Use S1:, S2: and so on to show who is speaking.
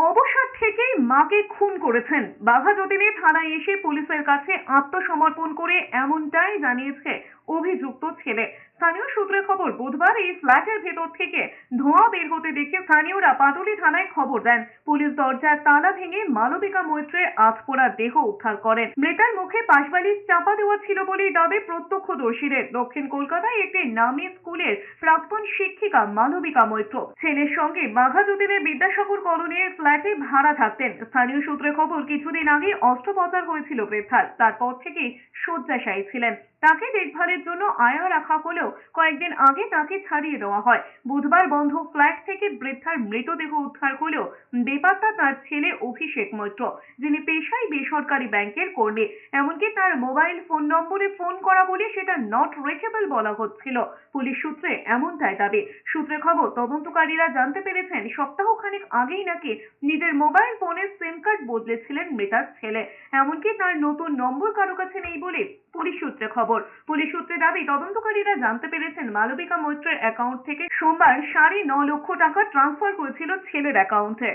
S1: অবসর থেকেই মাকে খুন করেছেন। বাঘা যতীনে থানায় এসে পুলিশের কাছে আত্মসমর্পণ করে এমনটাই জানিয়েছে অভিযুক্ত ছেলে। স্থানীয় সূত্রে খবর, বুধবার এই ফ্ল্যাটের ভেতর থেকে ধোঁয়া বের হতে দেখে স্থানীয়রা পাটুলি থানায় খবর দেন। পুলিশ দরজার তালা ভেঙে মালবিকা মৈত্রের আধপোড়া দেহ উদ্ধার করেন। মৃতার মুখে পাশবালিশ চাপা দেওয়া ছিল বলেই দাবি প্রত্যক্ষদর্শীদের। দক্ষিণ কলকাতায় একটি নামী স্কুলের প্রাক্তন শিক্ষিকা মালবিকা মৈত্র। ছেলের সঙ্গে বাঘা যতীনের বিদ্যাসাগর কলোনির ফ্ল্যাটে ভাড়া থাকতেন। স্থানীয় সূত্রে খবর, কিছুদিন আগে অস্ত্রোপচার হয়েছিল বৃদ্ধার তারপর থেকেই শয্যাশায়ী ছিলেন। তাকে দেখভালের জন্য আয়া রাখা হলেও কয়েকদিন আগে তাকে ছাড়িয়ে দেওয়া হয়। বুধবার বন্ধ ফ্ল্যাট থেকে বৃদ্ধার মৃতদেহ উদ্ধার হলেও বেপাত্তা তার ছেলে অভিষেক মৈত্র, যিনি পেশায় বেসরকারি ব্যাংকের কর্মী। এমনকি তার মোবাইল ফোন নম্বরে ফোন করা বলে সেটা নট রিচেবল বলা হচ্ছিল। পুলিশ সূত্রে এমনটাই দাবি। সূত্রে খবর, তদন্তকারীরা জানতে পেরেছেন, সপ্তাহখানেক আগেই নাকি নিজের মোবাইল ফোনের সিম কার্ড বদলেছিলেন মৃতার ছেলে। এমনকি তার নতুন নম্বর কারও কাছে নেই বলে পুলিশ সূত্রে খবর। পুলিশ সূত্রে দাবি, তদন্তকারীরা জানতে পেরেছেন মালবিকা মৈত্রের অ্যাকাউন্ট থেকে সোমবার সাড়ে ন লক্ষ টাকা ট্রান্সফার করেছিল ছেলের অ্যাকাউন্টে